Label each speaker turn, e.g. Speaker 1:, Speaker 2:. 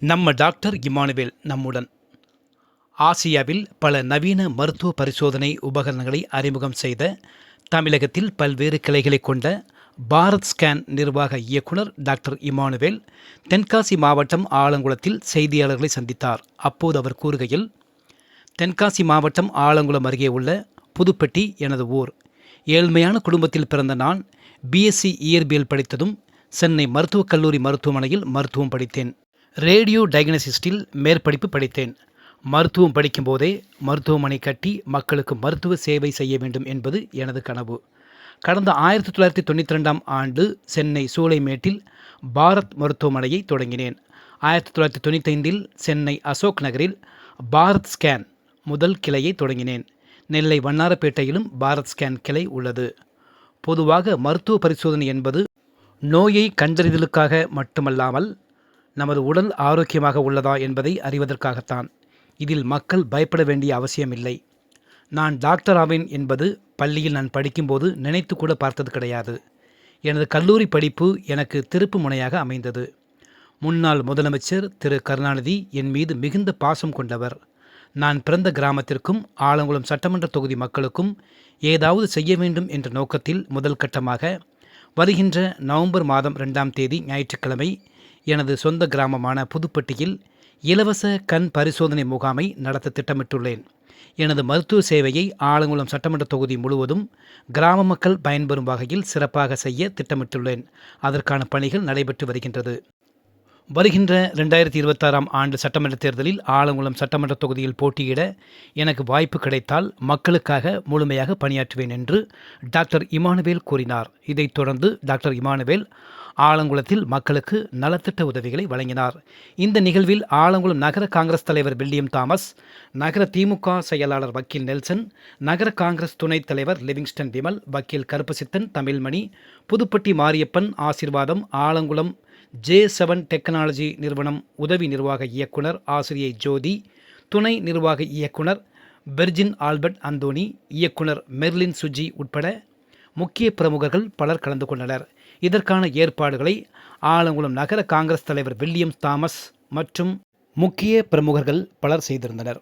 Speaker 1: நம்ம doctor Emmanuel நம்முடன். ஆசியாவில் பல நவீன மருத்துவ பரிசோதனை உபகரணங்களை அறிமுகம் செய்த தமிழகத்தில் பல்வேறு கிளைகளை கொண்ட பாரத் ஸ்கேன் நிர்வாக இயக்குனர் டாக்டர் இமானுவேல் தென்காசி மாவட்டம் ஆலங்குளத்தில் செய்தியாளர்களை சந்தித்தார். அப்போது அவர் கூறுகையில் தென்காசி மாவட்டம் ஆலங்குளம் அருகே உள்ள புதுப்பட்டி எனது ஊர். ஏழ்மையான குடும்பத்தில் பிறந்த நான் பிஎஸ்சி இயற்பியல் படித்ததும் சென்னை மருத்துவக் கல்லூரி மருத்துவமனையில் மருத்துவம் படித்தேன். ரேடியோ டயக்னசிஸ்டில் மேற்படிப்பு படித்தேன். மருத்துவம் படிக்கும்போதே மருத்துவமனை கட்டி மக்களுக்கு மருத்துவ சேவை செய்ய வேண்டும் என்பது எனது கனவு. கடந்த ஆயிரத்தி தொள்ளாயிரத்தி தொண்ணூற்றி ரெண்டாம் ஆண்டு சென்னை சூளைமேட்டில் பாரத் மருத்துவமனையை தொடங்கினேன். ஆயிரத்தி தொள்ளாயிரத்தி தொண்ணூத்தைந்தில் சென்னை அசோக் நகரில் பாரத் ஸ்கேன் முதல் கிளையை தொடங்கினேன். நெல்லை வண்ணாரப்பேட்டையிலும் பாரத் ஸ்கேன் கிளை உள்ளது. பொதுவாக மருத்துவ பரிசோதனை என்பது நோயை கண்டறிதலுக்காக மட்டுமல்லாமல் நமது உடல் ஆரோக்கியமாக உள்ளதா என்பதை அறிவதற்காகத்தான். இதில் மக்கள் பயப்பட வேண்டிய அவசியமில்லை. நான் டாக்டர் ஆவேன் என்பது பள்ளியில் நான் படிக்கும்போது நினைத்து கூட பார்த்தது கிடையாது. எனது கல்லூரி படிப்பு எனக்கு திருப்பு முனையாக அமைந்தது. முன்னாள் முதலமைச்சர் திரு. கருணாநிதி என் மீது மிகுந்த பாசம் கொண்டவர். நான் பிறந்த கிராமத்திற்கும் ஆலங்குளம் சட்டமன்ற தொகுதி மக்களுக்கும் ஏதாவது செய்ய வேண்டும் என்ற நோக்கத்தில் முதல் கட்டமாக வருகின்ற நவம்பர் மாதம் ரெண்டாம் தேதி ஞாயிற்றுக்கிழமை எனது சொந்த கிராமமான புதுப்பட்டியில் இலவச கண் பரிசோதனை முகாமை நடத்த திட்டமிட்டுள்ளேன். எனது மருத்துவ சேவையை ஆலங்குளம் சட்டமன்ற தொகுதி முழுவதும் கிராம மக்கள் பயன்பெறும் வகையில் சிறப்பாக செய்ய திட்டமிட்டுள்ளேன். அதற்கான பணிகள் நடைபெற்று வருகின்றது. வருகின்ற ரெண்டாயிரத்தி இருபத்தாறாம் ஆண்டு சட்டமன்ற தேர்தலில் ஆலங்குளம் சட்டமன்ற தொகுதியில் போட்டியிட எனக்கு வாய்ப்பு கிடைத்தால் மக்களுக்காக முழுமையாக பணியாற்றுவேன் என்று டாக்டர் இமானுவேல் கூறினார். இதைத் தொடர்ந்து டாக்டர் இமானுவேல் ஆலங்குளத்தில் மக்களுக்கு நலத்திட்ட உதவிகளை வழங்கினார். இந்த நிகழ்வில் ஆலங்குளம் நகர காங்கிரஸ் தலைவர் வில்லியம் தாமஸ் நகர திமுக செயலாளர் வக்கீல் நெல்சன் நகர காங்கிரஸ் துணைத் தலைவர் லிவிங்ஸ்டன் விமல் வக்கீல் கருப்பசித்தன் தமிழ்மணி புதுப்பட்டி மாரியப்பன் ஆசிர்வாதம் ஆலங்குளம் ஜே செவன் டெக்னாலஜி நிறுவனம் உதவி நிர்வாக இயக்குனர் ஆசிரியை ஜோதி துணை நிர்வாக இயக்குனர் பெர்ஜின் ஆல்பர்ட் அந்தோனி இயக்குனர் மெர்லின் சுஜி உட்பட முக்கிய பிரமுகர்கள் பலர் கலந்து கொண்டனர். இதற்கான ஏற்பாடுகளை ஆலங்குளம் நகர காங்கிரஸ் தலைவர் வில்லியம் தாமஸ் மற்றும் முக்கிய பிரமுகர்கள் பலர் செய்திருந்தனர்.